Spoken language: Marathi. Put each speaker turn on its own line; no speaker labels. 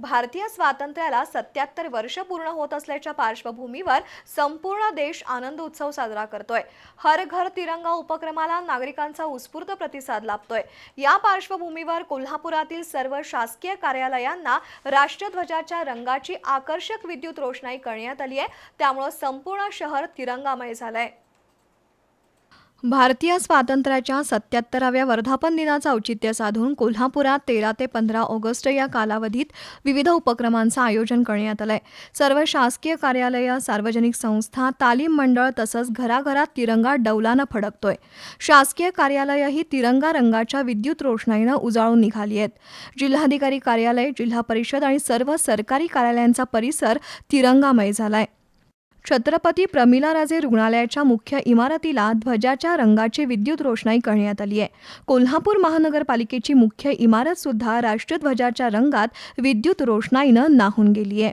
भारतीय स्वातंत्र्याला सत्याहत्तर वर्ष पूर्ण होत असल्याच्या पार्श्वभूमीवर संपूर्ण देश आनंद उत्सव साजरा करतोय. हर घर तिरंगा उपक्रमाला नागरिकांचा उत्स्फूर्त प्रतिसाद लाभतोय. या पार्श्वभूमीवर कोल्हापुरातील सर्व शासकीय कार्यालयांना राष्ट्रध्वजाच्या रंगाची आकर्षक विद्युत रोषणाई करण्यात आली आहे. त्यामुळं संपूर्ण शहर तिरंगामय झालंय. भारतीय स्वातंत्र्याच्या सत्याहत्तराव्या वर्धापन दिनाचं औचित्य साधून कोल्हापुरात तेरा ते पंधरा ऑगस्ट या कालावधीत विविध उपक्रमांचं आयोजन करण्यात आलंय. सर्व शासकीय कार्यालयं सार्वजनिक संस्था तालीम मंडळ तसंच घराघरात तिरंगा डौलानं फडकतोय. शासकीय कार्यालयंही तिरंगा रंगाच्या विद्युत रोषणाईनं उजाळून निघाली आहेत. जिल्हाधिकारी कार्यालय जिल्हा परिषद आणि सर्व सरकारी कार्यालयांचा परिसर तिरंगामय झालाय. छत्रपती प्रमिलाराजे रुग्णालयाच्या मुख्य इमारतीला ध्वजाच्या रंगाची विद्युत रोषणाई करण्यात आली आहे. कोल्हापूर महानगरपालिकेची मुख्य इमारत सुद्धा राष्ट्रध्वजाच्या रंगात विद्युत रोषणाईनं नाहून गेली आहे.